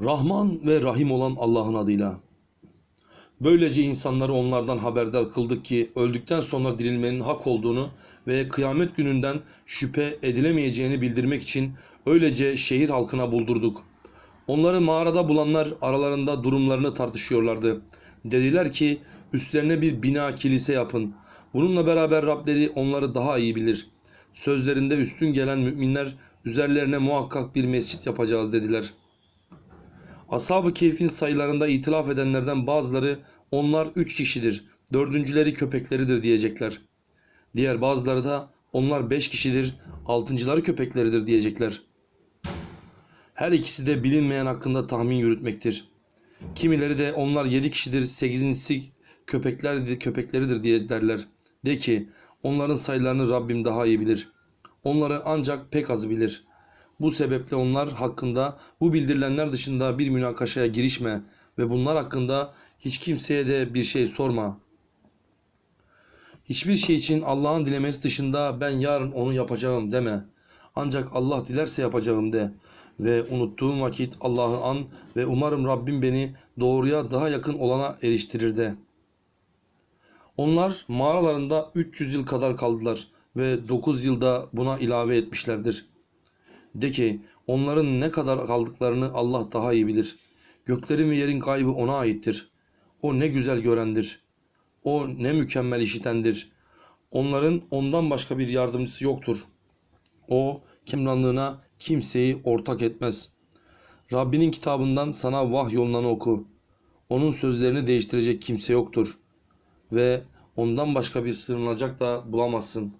Rahman ve Rahim olan Allah'ın adıyla. Böylece insanları onlardan haberdar kıldık ki öldükten sonra dirilmenin hak olduğunu ve kıyamet gününden şüphe edilemeyeceğini bildirmek için öylece şehir halkına buldurduk. Onları mağarada bulanlar aralarında durumlarını tartışıyorlardı. Dediler ki üstlerine bir bina kilise yapın. Bununla beraber Rableri onları daha iyi bilir. Sözlerinde üstün gelen müminler üzerlerine muhakkak bir mescit yapacağız dediler.'' Ashab-ı Kehf'in sayılarında itilaf edenlerden bazıları onlar üç kişidir, dördüncüleri köpekleridir diyecekler. Diğer bazıları da onlar beş kişidir, altıncıları köpekleridir diyecekler. Her ikisi de bilinmeyen hakkında tahmin yürütmektir. Kimileri de onlar yedi kişidir, sekizincisi köpekleridir, köpekleridir diye derler. De ki onların sayılarını Rabbim daha iyi bilir. Onları ancak pek azı bilir.'' Bu sebeple onlar hakkında bu bildirilenler dışında bir münakaşaya girişme ve bunlar hakkında hiç kimseye de bir şey sorma. Hiçbir şey için Allah'ın dilemesi dışında ben yarın onu yapacağım deme. Ancak Allah dilerse yapacağım de. Ve unuttuğum vakit Allah'ı an ve umarım Rabbim beni doğruya daha yakın olana eriştirir de. Onlar mağaralarında 300 yıl kadar kaldılar ve 9 yılda buna ilave etmişlerdir.'' De ki onların ne kadar kaldıklarını Allah daha iyi bilir. Göklerin ve yerin kaybı ona aittir. O ne güzel görendir. O ne mükemmel işitendir. Onların ondan başka bir yardımcısı yoktur. O kimranlığına kimseyi ortak etmez. Rabbinin kitabından sana vah yolundan oku. Onun sözlerini değiştirecek kimse yoktur. Ve ondan başka bir sığınılacak da bulamazsın.